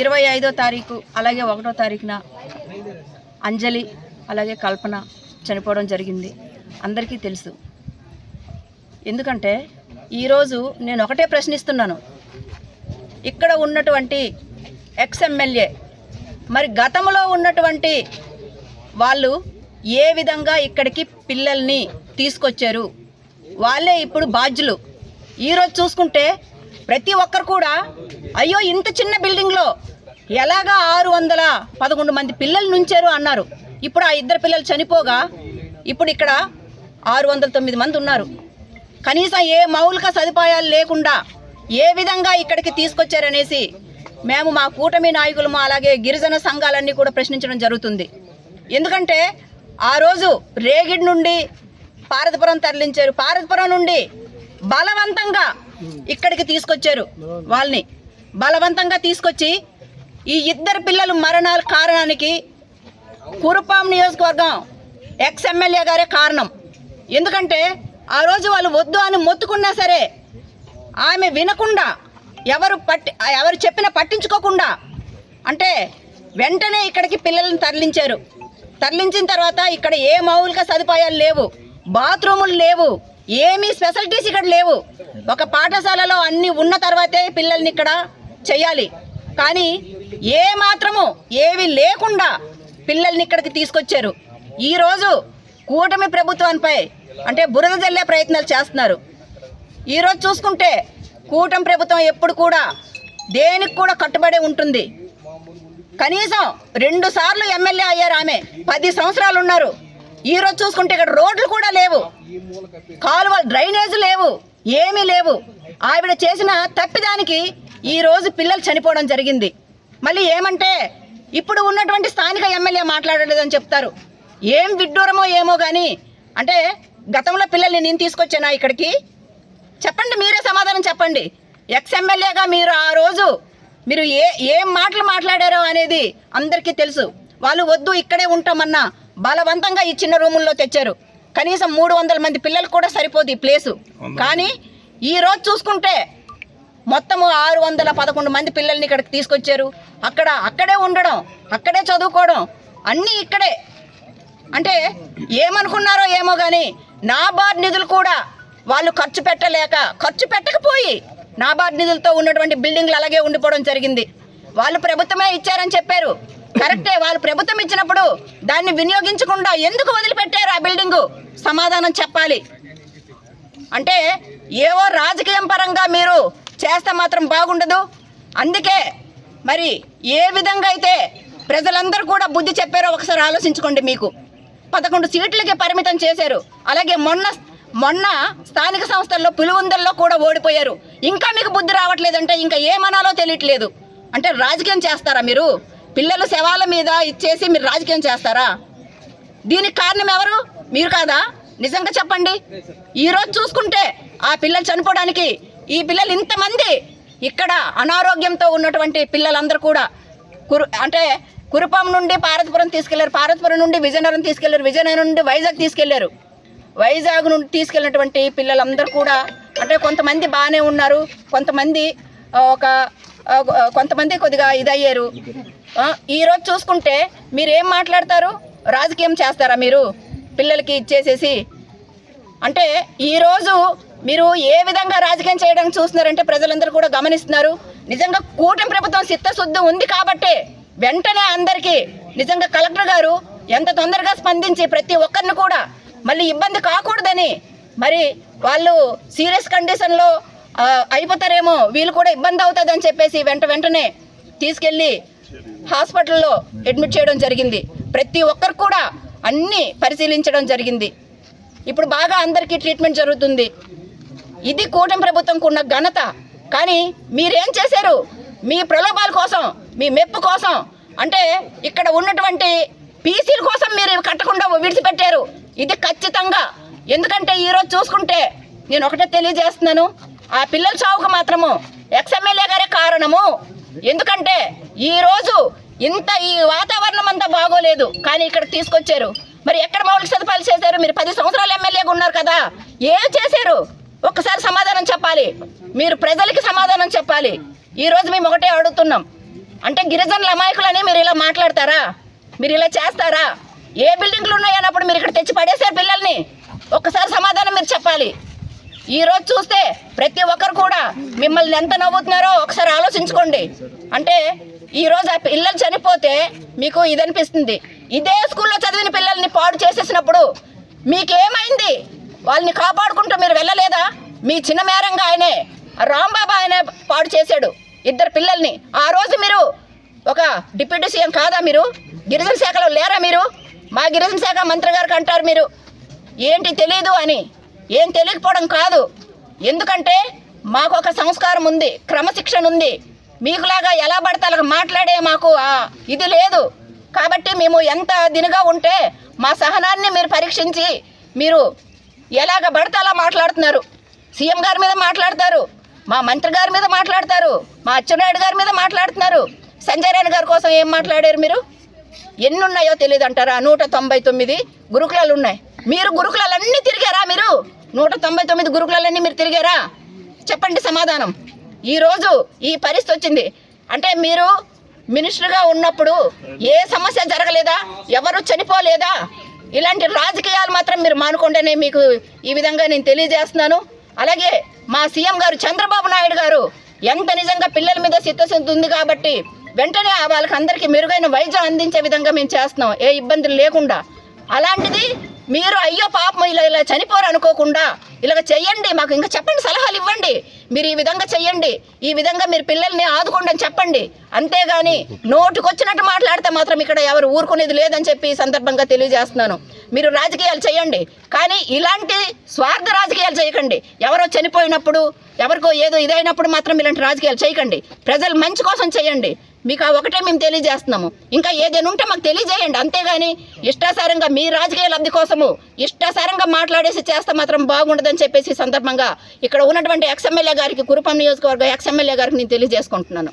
ఇరవై ఐదో తారీఖు అలాగే ఒకటో తారీఖున అంజలి అలాగే కల్పన చనిపోవడం జరిగింది. అందరికీ తెలుసు. ఎందుకంటే ఈరోజు నేను ఒకటే ప్రశ్నిస్తున్నాను. ఇక్కడ ఉన్నటువంటి ఎక్స్ ఎమ్మెల్యే మరి గతంలో ఉన్నటువంటి వాళ్ళు ఏ విధంగా ఇక్కడికి పిల్లల్ని తీసుకొచ్చారు? వాళ్ళే ఇప్పుడు బాధ్యులు. ఈరోజు చూసుకుంటే ప్రతి ఒక్కరు కూడా అయ్యో ఇంత చిన్న బిల్డింగ్లో ఎలాగా ఆరు వందల పదకొండు మంది పిల్లలు నుంచారు అన్నారు. ఇప్పుడు ఆ ఇద్దరు పిల్లలు చనిపోగా ఇప్పుడు ఇక్కడ ఆరు వందల తొమ్మిది మంది ఉన్నారు. కనీసం ఏ మౌలిక సదుపాయాలు లేకుండా ఏ విధంగా ఇక్కడికి తీసుకొచ్చారనేసి మేము మా కూటమి నాయకులము అలాగే గిరిజన సంఘాలన్నీ కూడా ప్రశ్నించడం జరుగుతుంది. ఎందుకంటే ఆ రోజు రేగిడ్ నుండి పారదపురం తరలించారు. పారదపురం నుండి బలవంతంగా ఇక్కడికి తీసుకొచ్చారు వాళ్ళని. బలవంతంగా తీసుకొచ్చి ఈ ఇద్దరు పిల్లలు మరణాల కారణానికి కురుపాం నియోజకవర్గం ఎక్స్ ఎమ్మెల్యే గారే కారణం. ఎందుకంటే ఆ రోజు వాళ్ళు వద్దు అని మొత్తుకున్నా సరే ఆమె వినకుండా ఎవరు పట్టి ఎవరు చెప్పినా పట్టించుకోకుండా అంటే వెంటనే ఇక్కడికి పిల్లల్ని తరలించారు. తరలించిన తర్వాత ఇక్కడ ఏ మౌలిక సదుపాయాలు లేవు. బాత్రూములు లేవు. ఏమీ స్పెషాలిటీస్ ఇక్కడ లేవు. ఒక పాఠశాలలో అన్నీ ఉన్న తర్వాతే పిల్లల్ని ఇక్కడ చేయాలి. కానీ ఏ మాత్రము ఏవి లేకుండా పిల్లల్ని ఇక్కడికి తీసుకొచ్చారు. ఈరోజు కూటమి ప్రభుత్వానిపై అంటే బురద జల్లే ప్రయత్నాలు చేస్తున్నారు. ఈరోజు చూసుకుంటే కూటమి ప్రభుత్వం ఎప్పుడు కూడా దేనికి కూడా కట్టుబడి ఉంటుంది. కనీసం రెండు సార్లు ఎమ్మెల్యే అయ్యారు ఆమె. పది సంవత్సరాలు ఉన్నారు. ఈరోజు చూసుకుంటే ఇక్కడ రోడ్లు కూడా లేవు. కాలువలు డ్రైనేజ్ లేవు. ఏమీ లేవు. ఆవిడ చేసిన తప్పిదానికి ఈ రోజు పిల్లలు చనిపోవడం జరిగింది. మళ్ళీ ఏమంటే ఇప్పుడు ఉన్నటువంటి స్థానిక ఎమ్మెల్యే మాట్లాడలేదని చెప్తారు. ఏం విడ్డూరమో ఏమో కానీ అంటే గతంలో పిల్లల్ని నేను తీసుకొచ్చానా ఇక్కడికి? చెప్పండి మీరే సమాధానం చెప్పండి. ఎక్స్ ఎమ్మెల్యేగా మీరు ఆ రోజు మీరు ఏ ఏం మాటలు మాట్లాడారో అనేది అందరికీ తెలుసు. వాళ్ళు వద్దు ఇక్కడే ఉంటామన్నా. బలవంతంగా ఈ చిన్న రూముల్లో తెచ్చారు. కనీసం మూడు వందల మంది పిల్లలు కూడా సరిపోదు ఈ ప్లేసు. కానీ ఈ రోజు చూసుకుంటే మొత్తము ఆరు వందల పదకొండు మంది పిల్లల్ని ఇక్కడికి తీసుకొచ్చారు. అక్కడ అక్కడే ఉండడం అక్కడే చదువుకోవడం అన్నీ ఇక్కడే. అంటే ఏమనుకున్నారో ఏమో కానీ నాబార్డ్ నిధులు కూడా వాళ్ళు ఖర్చు పెట్టలేక ఖర్చు పెట్టకపోయి నాబార్డ్ నిధులతో ఉన్నటువంటి బిల్డింగ్లు అలాగే ఉండిపోవడం జరిగింది. వాళ్ళు ప్రభుత్వమే ఇచ్చారని చెప్పారు. కరెక్టే వాళ్ళు ప్రభుత్వం ఇచ్చినప్పుడు దాన్ని వినియోగించకుండా ఎందుకు వదిలిపెట్టారు ఆ బిల్డింగ్ సమాధానం చెప్పాలి. అంటే ఏవో రాజకీయం పరంగా మీరు చేస్తే మాత్రం బాగుండదు. అందుకే మరి ఏ విధంగా అయితే ప్రజలందరూ కూడా బుద్ధి చెప్పారో ఒకసారి ఆలోచించుకోండి మీకు. పదకొండు సీట్లకే పరిమితం చేశారు. అలాగే మొన్న మొన్న స్థానిక సంస్థల్లో పులివెందుల్లో కూడా ఓడిపోయారు. ఇంకా మీకు బుద్ధి రావట్లేదంటే ఇంకా ఏమనాలో తెలియట్లేదు. అంటే రాజకీయం చేస్తారా మీరు? పిల్లలు శవాల మీద ఇచ్చేసి మీరు రాజకీయం చేస్తారా? దీనికి కారణం ఎవరు? మీరు కాదా? నిజంగా చెప్పండి. ఈరోజు చూసుకుంటే ఆ పిల్లలు చనిపోవడానికి ఈ పిల్లలు ఇంతమంది ఇక్కడ అనారోగ్యంతో ఉన్నటువంటి పిల్లలందరూ కూడా కురు అంటే కురుపాం నుండి పార్వతపురం తీసుకెళ్ళారు. పార్వతపురం నుండి విజయనగరం తీసుకెళ్ళారు. విజయనగరం నుండి వైజాగ్ తీసుకెళ్ళారు. వైజాగ్ నుండి తీసుకెళ్ళినటువంటి పిల్లలందరూ కూడా అంటే కొంతమంది బాగానే ఉన్నారు. కొంతమంది ఒక కొంతమంది కొద్దిగా ఇదయ్యారు. ఈరోజు చూసుకుంటే మీరు ఏం మాట్లాడతారు? రాజకీయం చేస్తారా మీరు? పిల్లలకి ఇచ్చేసేసి. అంటే ఈరోజు మీరు ఏ విధంగా రాజకీయం చేయడానికి చూస్తున్నారంటే ప్రజలందరూ కూడా గమనిస్తున్నారు. నిజంగా కూటమి ప్రభుత్వం చిత్తశుద్ధి ఉంది కాబట్టే వెంటనే అందరికీ నిజంగా కలెక్టర్ గారు ఎంత తొందరగా స్పందించి ప్రతి ఒక్కరిని కూడా మళ్ళీ ఇబ్బంది కాకూడదని మరి వాళ్ళు సీరియస్ కండిషన్లో అయిపోతారేమో. వీళ్ళు కూడా ఇబ్బంది అవుతుందని చెప్పేసి వెంట వెంటనే తీసుకెళ్ళి హాస్పిటల్లో అడ్మిట్ చేయడం జరిగింది. ప్రతి ఒక్కరు కూడా అన్నీ పరిశీలించడం జరిగింది. ఇప్పుడు బాగా అందరికీ ట్రీట్మెంట్ జరుగుతుంది. ఇది కూటమి ప్రభుత్వంకు ఉన్న ఘనత. కానీ మీరేం చేశారు? మీ ప్రలోభాల కోసం మీ మెప్పు కోసం. అంటే ఇక్కడ ఉన్నటువంటి పీసీల కోసం మీరు కట్టకుండా విడిచిపెట్టారు. ఇది ఖచ్చితంగా. ఎందుకంటే ఈరోజు చూసుకుంటే నేను ఒకటే తెలియజేస్తున్నాను. ఆ పిల్లల చావుకు మాత్రము ఎక్స్ఎమ్మెల్యే గారే కారణము. ఎందుకంటే ఈరోజు ఇంత ఈ వాతావరణం అంతా బాగోలేదు. కానీ ఇక్కడ తీసుకొచ్చారు. మరి ఎక్కడ మౌలిక సదుపాయాలు చేశారు? మీరు పది సంవత్సరాలు ఎమ్మెల్యేగా ఉన్నారు కదా. ఏం చేశారు? ఒక్కసారి సమాధానం చెప్పాలి. మీరు ప్రజలకి సమాధానం చెప్పాలి. ఈరోజు మేము ఒకటే అడుగుతున్నాం. అంటే గిరిజనుల అమాయకులని మీరు ఇలా మాట్లాడతారా? మీరు ఇలా చేస్తారా? ఏ బిల్డింగ్లు ఉన్నాయన్నప్పుడు మీరు ఇక్కడ తెచ్చి పడేశారు పిల్లల్ని? ఒక్కసారి సమాధానం మీరు చెప్పాలి. ఈరోజు చూస్తే ప్రతి ఒక్కరు కూడా మిమ్మల్ని ఎంత నవ్వుతున్నారో ఒకసారి ఆలోచించుకోండి. అంటే ఈరోజు ఆ పిల్లలు చనిపోతే మీకు ఇది అనిపిస్తుంది. ఇదే స్కూల్లో చదివిన పిల్లల్ని పాడు చేసేసినప్పుడు మీకేమైంది? వాళ్ళని కాపాడుకుంటూ మీరు వెళ్ళలేదా? మీ చిన్న మేరంగా ఆయనే రాంబాబా ఆయనే పాడు చేశాడు ఇద్దరు పిల్లల్ని. ఆ రోజు మీరు ఒక డిప్యూటీ సీఎం కాదా మీరు? గిరిజన శాఖలో లేరా మీరు? మా గిరిజన శాఖ మంత్రి గారికి అంటారు మీరు. ఏంటి తెలీదు అని ఏం తెలియకపోవడం కాదు. ఎందుకంటే మాకు ఒక సంస్కారం ఉంది క్రమశిక్షణ ఉంది. మీకులాగా ఎలా పడితే మాట్లాడే మాకు ఇది లేదు. కాబట్టి మేము ఎంత దినగా ఉంటే మా సహనాన్ని మీరు పరీక్షించి మీరు ఎలాగ పడితే మాట్లాడుతున్నారు. సీఎం గారి మీద మాట్లాడతారు మా మంత్రి గారి మీద మాట్లాడతారు మా అచ్చెన్నాయుడు గారి మీద మాట్లాడుతున్నారు. సంజయ్ రాయన్ గారి కోసం ఏం మాట్లాడారు మీరు? ఎన్ని ఉన్నాయో తెలియదు అంటారా నూట తొంభై తొమ్మిది గురుకులాలు ఉన్నాయి. మీరు గురుకులాలన్నీ తిరిగారా మీరు? నూట తొంభై తొమ్మిది గురుకులన్నీ మీరు తిరిగారా? చెప్పండి సమాధానం. ఈరోజు ఈ పరిస్థితి వచ్చింది. అంటే మీరు మినిస్టర్గా ఉన్నప్పుడు ఏ సమస్య జరగలేదా? ఎవరు చనిపోలేదా? ఇలాంటి రాజకీయాలు మాత్రం మీరు మానుకుంటేనే మీకు ఈ విధంగా నేను తెలియజేస్తున్నాను. అలాగే మా సీఎం గారు చంద్రబాబు నాయుడు గారు ఎంత నిజంగా పిల్లల మీద చిత్తశుద్ధి ఉంది కాబట్టి వెంటనే వాళ్ళకి అందరికీ మెరుగైన వైద్యం అందించే విధంగా మేము చేస్తున్నాం. ఏ ఇబ్బందులు లేకుండా. అలాంటిది మీరు అయ్యో పాపం ఇలా ఇలా చనిపోరు అనుకోకుండా ఇలాగ చెయ్యండి మాకు ఇంకా చెప్పండి సలహాలు ఇవ్వండి. మీరు ఈ విధంగా చెయ్యండి ఈ విధంగా మీరు పిల్లల్ని ఆదుకోండి అని చెప్పండి. అంతేగాని నోటుకొచ్చినట్టు మాట్లాడితే మాత్రం ఇక్కడ ఎవరు ఊరుకునేది లేదని చెప్పి సందర్భంగా తెలియజేస్తున్నాను. మీరు రాజకీయాలు చేయండి కానీ ఇలాంటి స్వార్థ రాజకీయాలు చేయకండి. ఎవరో చనిపోయినప్పుడు ఎవరికో ఏదో ఇదైనప్పుడు మాత్రం ఇలాంటి రాజకీయాలు చేయకండి. ప్రజలు మంచి కోసం చేయండి మీకు ఆ ఒకటే మేము తెలియజేస్తున్నాము. ఇంకా ఏదైనా ఉంటే మాకు తెలియజేయండి. అంతేగాని ఇష్టాసారంగా మీ రాజకీయ లబ్ధి కోసము ఇష్టాసారంగా మాట్లాడేసి చేస్తే మాత్రం బాగుండదని చెప్పేసి సందర్భంగా ఇక్కడ ఉన్నటువంటి ఎక్స్ఎమ్మెల్యే గారికి కురుపం నియోజకవర్గ ఎక్స్ఎమ్మెల్యే గారికి నేను తెలియజేసుకుంటున్నాను.